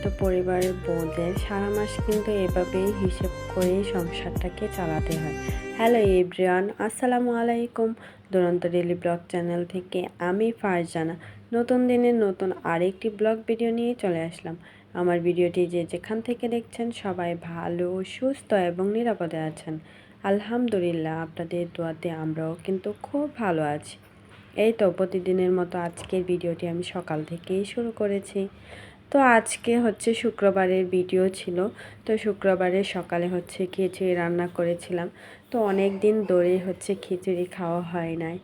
মধ্যবিত্ত পরিবারের বউদের সারা মাস কিন্তু এভাবেই হিসেব করে সংসারটাকে চালাতে হয়। হ্যালো এভরিওয়ান আসসালামু আলাইকুম। দুরন্ত ডেলি ব্লগ চ্যানেল থেকে আমি ফারজানা। নতুন দিনের নতুন আরেকটি ব্লগ ভিডিও নিয়ে চলে আসলাম। আমার ভিডিওটি যে যেখান থেকে দেখছেন সবাই ভালো, সুস্থ এবং নিরাপদে আছেন। আলহামদুলিল্লাহ, আপনাদের দোয়াতে আমরাও কিন্তু খুব ভালো আছি। এই তো, প্রতিদিনের মতো আজকের ভিডিওটি আমি সকাল থেকেই শুরু করেছি। তো আজকে হচ্ছে শুক্রবারের ভিডিও ছিল। তো শুক্রবারের সকালে হচ্ছে খিচুড়ি রান্না করেছিলাম। তো অনেক দিন ধরে হচ্ছে খিচুড়ি খাওয়া হয় নাই।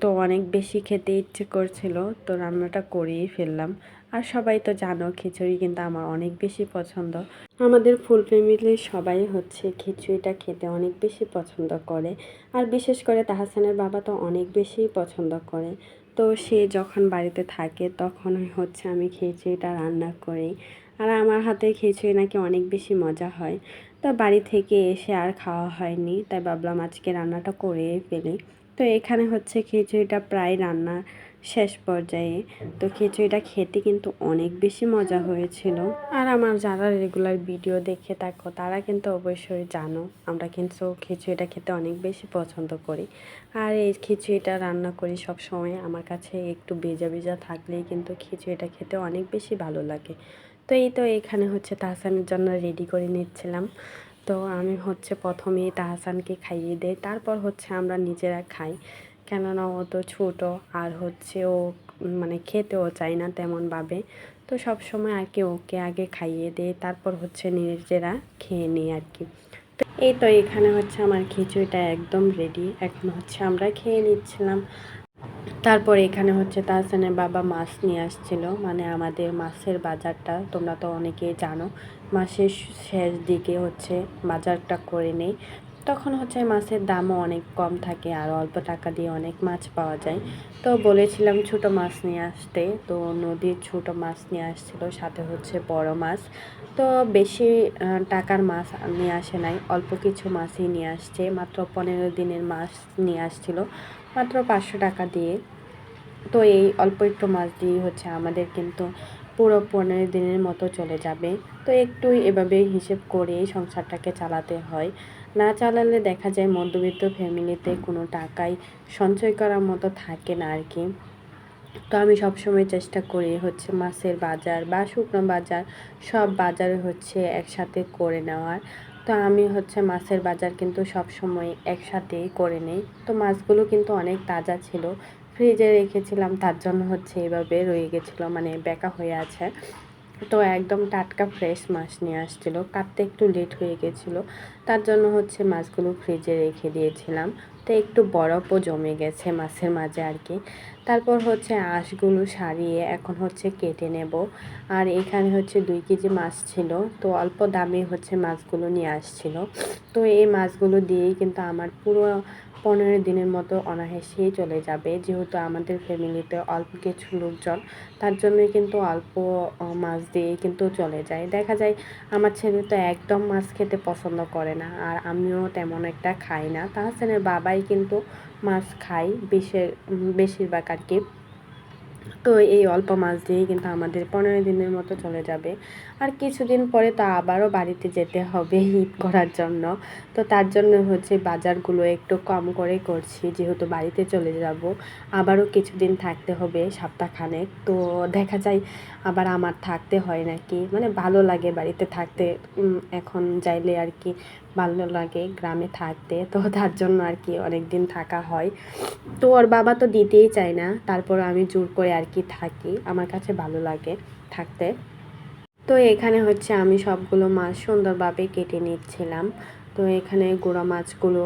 তো অনেক বেশি খেতে ইচ্ছে করছিল। তো রান্নাটা করেই ফেললাম। আর সবাই তো জানো খিচুড়ি কিন্তু আমার অনেক বেশি পছন্দ। আমাদের ফুল ফ্যামিলির সবাই হচ্ছে খিচুড়িটা খেতে অনেক বেশি পছন্দ করে। আর বিশেষ করে তাহাসানের বাবা তো অনেক বেশি পছন্দ করে। তো সে যখন বাড়িতে থাকে তখন হচ্ছে আমি খিচুড়িটা রান্না করি। আর আমার হাতে খিচুড়ি নাকি অনেক বেশি মজা হয়। তো বাড়ি থেকে এসে আর খাওয়া হয়নি, তাই ভাবলাম আজকে রান্নাটা করে ফেলি। তো এখানে হচ্ছে খিচুড়িটা প্রায় রান্না শেষ পর্যায়ে। তো খিচুড়িটা খেতে কিন্তু অনেক বেশি মজা হয়েছিল। আর আমার যারা রেগুলার ভিডিও দেখে থাকো, তারা কিন্তু অবশ্যই জানো, আমরা কিন্তু খিচুড়িটা খেতে অনেক বেশি পছন্দ করি। আর এই খিচুড়িটা রান্না করি সব সময় আমার কাছে একটু ভেজা ভেজা থাকলেই কিন্তু খিচুড়িটা খেতে অনেক বেশি ভালো লাগে। তো এই তো এখানে হচ্ছে তাহসানের জন্য রেডি করে নিচ্ছিলাম। তো আমি হচ্ছে প্রথমেই তাহসানকে খাইয়ে দেই, তারপর হচ্ছে আমরা নিজেরা খাই। কেননা ও তো ছোটো আর হচ্ছে ও মানে খেতেও চায় না তেমনভাবে। তো সব সময় আর কি ওকে আগে খাইয়ে দেয়, তারপর হচ্ছে নিজেরা খেয়ে নিই আর কি। তো এই তো এখানে হচ্ছে আমার খিচুড়িটা একদম রেডি এখন হচ্ছে আমরা খেয়ে নিচ্ছিলাম। তারপর এখানে হচ্ছে তাহসানের বাবা মাছ নিয়ে আসছিল। মানে আমাদের মাছের বাজারটা, তোমরা তো অনেকেই জানো মাসের শেষ দিকে হচ্ছে বাজারটা করে নেই। তখন হচ্ছে মাছের দামও অনেক কম থাকে আর অল্প টাকা দিয়ে অনেক মাছ পাওয়া যায়। তো বলেছিলাম ছোট মাছ নিয়ে আসতে, তো নদীর ছোট মাছ নিয়ে আসছিল, সাথে হচ্ছে বড় মাছ। তো বেশি টাকার মাছ নিয়ে আসে নাই, অল্প কিছু মাছই নিয়ে আসছে, মাত্র পনেরো দিনের মাছ নিয়ে আসছিল, মাত্র পাঁচশো টাকা দিয়ে। তো এই অল্প একটু মাছ দিয়ে হচ্ছে আমাদের কিন্তু পুরো পনেরো দিনের মতো চলে যাবে। তো একটু এভাবে হিসেব করে সংসারটাকে চালাতে হয়। না চালালে দেখা যায় মধ্যবিত্ত ফ্যামিলিতে কোনো টাকাই সঞ্চয় করার মতো থাকে না আর কি। তো আমি সবসময় চেষ্টা করি হচ্ছে মাছের বাজার বা শুকনো বাজার সব বাজার হচ্ছে একসাথে করে নেওয়ার। তো আমি হচ্ছে মাছের বাজার কিন্তু সব সময় একসাথেই করে নিই। তো মাছগুলো কিন্তু অনেক তাজা ছিল। ফ্রিজে রেখেছিলাম, তার জন্য হচ্ছে এভাবে রয়ে গেছিল মানে বেকা হয়ে আছে। তো একদম টাটকা ফ্রেশ মাছ নিয়ে আসছিল। কাটতে একটু লেট হয়ে গেছিল। তার জন্য হচ্ছে মাছগুলো ফ্রিজে রেখে দিয়েছিলাম। তো একটু বরফও জমে গেছে মাছের মাঝে আর কি। তারপর হচ্ছে আঁশগুলো সারিয়ে এখন হচ্ছে কেটে নেব। আর এখানে হচ্ছে দুই কেজি মাছ ছিল। তো অল্প দামে হচ্ছে মাছগুলো নিয়ে আসছিল। তো এই মাছগুলো দিয়েই কিন্তু আমার পুরো পনেরো দিনের মতো অনায়াসেই চলে যাবে। যেহেতু আমাদের ফ্যামিলিতে অল্প কিছু লোকজন, তার জন্য কিন্তু অল্প মাছ দিয়ে কিন্তু চলে যায়। দেখা যায়, আমার ছেলে তো একদম মাছ খেতে পছন্দ করে না, আর আমিও তেমন একটা খাই না। তাহসানের বাবাই কিন্তু মাছ খাই বেশির বেশিরভাগ আর কি। তো এই অল্প মাছ দিয়েই কিন্তু আমাদের পনেরো দিনের মতো চলে যাবে। আর কিছুদিন পরে তো আবারও বাড়িতে যেতে হবে ঈদ করার জন্য। তো তার জন্য হচ্ছে বাজারগুলো একটু কম করে করছি, যেহেতু বাড়িতে চলে যাব। আবারও কিছুদিন থাকতে হবে সপ্তাহখানেক। তো দেখা যায় আবার আমার থাকতে হয় নাকি। মানে ভালো লাগে বাড়িতে থাকতে। এখন যাইলে আর কি ভালো লাগে গ্রামে থাকতে, তো তার জন্য আর কি অনেক দিন থাকা হয়। তো ওর বাবা তো দিতেই চায় না তারপর আমি জোর করে আর কি থাকি, আমার কাছে ভালো লাগে থাকতে। তো এখানে হচ্ছে আমি সবগুলো মাছ সুন্দরভাবে কেটে নিচ্ছিলাম। তো এখানে গোড়া মাছগুলো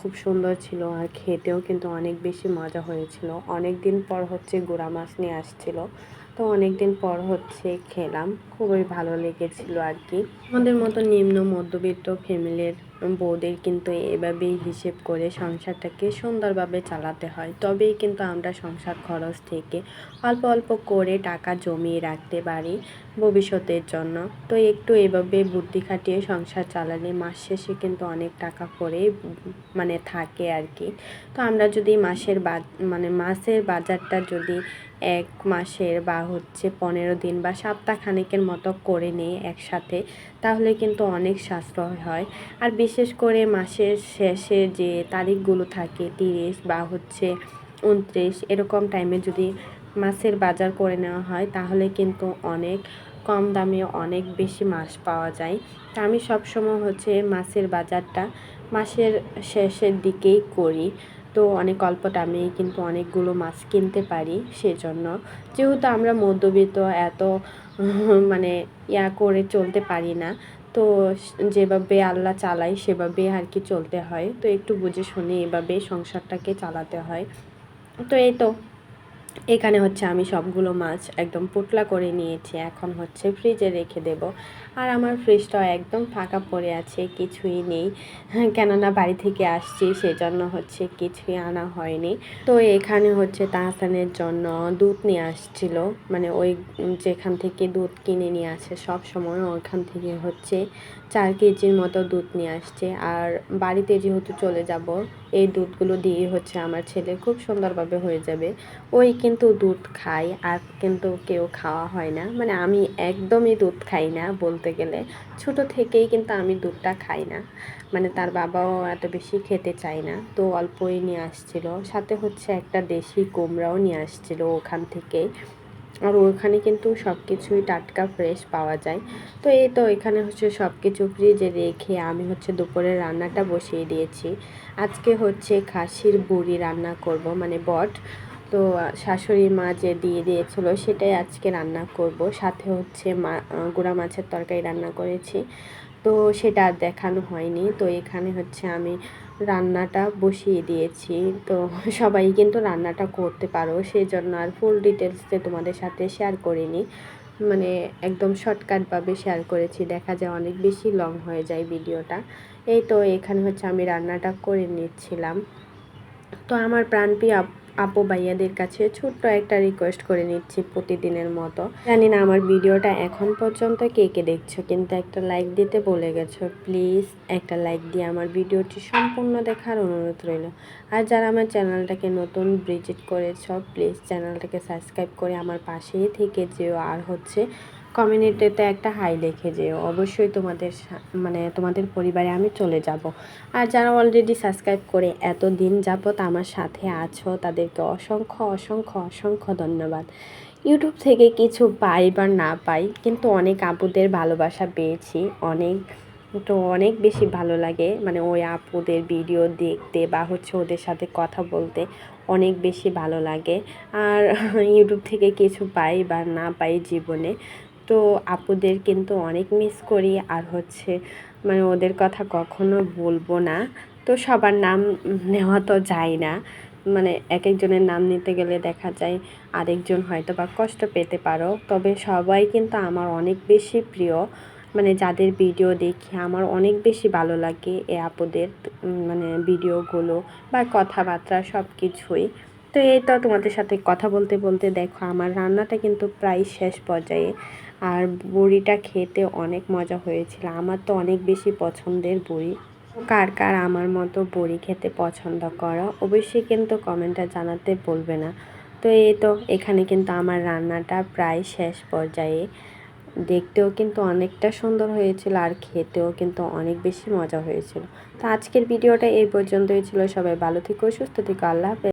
খুব সুন্দর ছিল আর খেতেও কিন্তু অনেক বেশি মজা হয়েছিল। অনেক দিন পর হচ্ছে গোড়া মাছ নিয়ে আসছিল। তো অনেক দিন পর হচ্ছে খেলাম। খুবই ভালো লেগেছিল আর কি। আমাদের মতো নিম্ন, মধ্যবিত্ত ফ্যামিলির বউদের কিন্তু এভাবেই হিসেব করে সংসারটাকে সুন্দরভাবে চালাতে হয়। তবেই কিন্তু আমরা সংসার খরচ থেকে অল্প অল্প করে টাকা জমিয়ে রাখতে পারি ভবিষ্যতের জন্য। তো একটু এভাবে বুদ্ধি খাটিয়ে সংসার চালালে মাস শেষে কিন্তু অনেক টাকা করে মানে থাকে আর কি। তো আমরা যদি মাসের মানে মাসের বাজারটা যদি এক মাসের বা হচ্ছে পনেরো দিন বা সপ্তাহ খানেকের মতো করে নিই একসাথে, তাহলে কিন্তু অনেক সাশ্রয় হয়। আর বিশেষ করে মাসের শেষে যে তারিখগুলো থাকে, তিরিশ বা হচ্ছে উনত্রিশ, এরকম টাইমে যদি মাছের বাজার করে নেওয়া হয়, তাহলে কিন্তু অনেক কম দামে অনেক বেশি মাছ পাওয়া যায়। তা আমি সবসময় হচ্ছে মাছের বাজারটা মাসের শেষের দিকেই করি। তো অনেক অল্প দামে কিন্তু অনেকগুলো মাছ কিনতে পারি সেজন্য। যেহেতু আমরা মধ্যবিত্ত, এত মানে ইয়া করে চলতে পারি না তো যেভাবে আল্লাহ চালায় সেভাবে আর কি চলতে হয়। তো একটু বুঝে শুনে এভাবে সংসারটাকে চালাতে হয়। তো এই তো। এখানে হচ্ছে আমি সবগুলো মাছ একদম পুটলা করে নিয়েছি, এখন হচ্ছে ফ্রিজে রেখে দেব। আর আমার ফ্রিজটা একদম ফাঁকা পড়ে আছে, কিছুই নেই। কেননা বাড়ি থেকে আসছি, সেজন্য হচ্ছে কিছুই আনা হয়নি। তো এখানে হচ্ছে তাহসানের জন্য দুধ নিয়ে আসছিল। মানে ওই যেখান থেকে দুধ কিনে নিয়ে আসে সব সময় ওখান থেকে হচ্ছে চার কেজির মতো দুধ নিয়ে আসছে। আর বাড়িতে যেহেতু চলে যাব, এই দুধগুলো দিয়ে হচ্ছে আমার ছেলে খুব সুন্দরভাবে হয়ে যাবে। ওই কিন্তু দুধ খাই আর কিন্তু কেউ খাওয়া হয় না। মানে আমি একদমই দুধ খাই না বলতে গেলে। ছোট থেকেই কিন্তু আমি দুধটা খাই না। মানে তার বাবাও এত বেশি খেতে চায় না। তো অল্পই নিয়ে আসছিল। সাথে হচ্ছে একটা দেশি কুমড়াও নিয়ে আসছিল ওখান থেকে আর ওখানে কিন্তু সব কিছুই টাটকা ফ্রেশ পাওয়া যায়। তো এই তো এখানে হচ্ছে সব কিছু ফ্রিজে রেখে আমি হচ্ছে দুপুরে রান্নাটা বসিয়ে দিয়েছি। আজকে হচ্ছে খাসির বুড়ি রান্না করব মানে বট। তো শাশুড়ি মা যে দিয়ে দিয়েছিল সেটাই আজকে রান্না করব। সাথে হচ্ছে মা গুঁড়া মাছের তরকারি রান্না করেছি। তো সেটা আর দেখানো হয়নি। তো এখানে হচ্ছে আমি রান্নাটা বসিয়ে দিয়েছি। তো সবাই কিন্তু রান্নাটা করতে পারো সেই জন্য আর ফুল ডিটেলসে তোমাদের সাথে শেয়ার করিনি। মানে একদম শর্টকাটভাবে শেয়ার করেছি। দেখা যায় অনেক বেশি লং হয়ে যায় ভিডিওটা। এই তো এখানে হচ্ছে আমি রান্নাটা করে নিচ্ছিলাম। তো আমার প্রাণপ্রিয় আপু ভাইয়াদের কাছে ছোট্ট একটা রিকোয়েস্ট করে নিচ্ছি প্রতিদিনের মতো। জানি না আমার ভিডিওটা এখন পর্যন্ত কে কে দেখছ, কিন্তু একটা লাইক দিতে বলে গেছো। প্লিজ একটা লাইক দিয়ে আমার ভিডিওটি সম্পূর্ণ দেখার অনুরোধ রইল। আর যারা আমার চ্যানেলটাকে নতুন ভিজিট করেছ প্লিজ চ্যানেলটাকে সাবস্ক্রাইব করে আমার পাশেই থেকে যেও। আর হচ্ছে কমিউনিটিতে একটা হাই লিখে যেও। অবশ্যই তোমাদের মানে তোমাদের পরিবারে আমি চলে যাব। আর যারা অলরেডি সাবস্ক্রাইব করে এত দিন যাবত আমার সাথে আছো, তাদেরকে অসংখ্য অসংখ্য অসংখ্য ধন্যবাদ। ইউটিউব থেকে কিছু পাই বা না পাই, কিন্তু অনেক আপুদের ভালোবাসা পেয়েছি। অনেক, তো অনেক বেশি ভালো লাগে। মানে ওই আপুদের ভিডিও দেখতে বা হচ্ছে ওদের সাথে কথা বলতে অনেক বেশি ভালো লাগে। আর ইউটিউব থেকে কিছু পাই বা না পাই জীবনে তো আপুদের কিন্তু অনেক মিস করি। আর হচ্ছে মানে ওদের কথা কখনো বলব না। তো সবার নাম নেওয়া তো যায় না। মানে এক একজনের নাম নিতে গেলে দেখা যায় আরেকজন হয়তো বা কষ্ট পেতে পারো। তবে সবাই কিন্তু আমার অনেক বেশি প্রিয়। মানে যাদের ভিডিও দেখি আমার অনেক বেশি ভালো লাগে এ আপুদের মানে ভিডিওগুলো বা কথাবার্তা সব কিছুই তো এই তো তোমাদের সাথে কথা বলতে বলতে দেখো, আমার রান্নাটা কিন্তু প্রায় শেষ পর্যায়ে। আর বড়িটা খেতে অনেক মজা হয়েছিল। আমার তো অনেক বেশি পছন্দের বড়ি। কার কার আমার মতো বড়ি খেতে পছন্দ করো, অবশ্যই কিন্তু কমেন্টে জানাতে বলবে না। তো এই তো, এখানে কিন্তু আমার রান্নাটা প্রায় শেষ পর্যায়ে। দেখতেও কিন্তু অনেকটা সুন্দর হয়েছিল আর খেতেও কিন্তু অনেক বেশি মজা হয়েছিল। তো আজকের ভিডিওটা এই পর্যন্তই ছিল। সবাই ভালো থেকো, সুস্থ থেকো, আল্লাহ হাফেজ।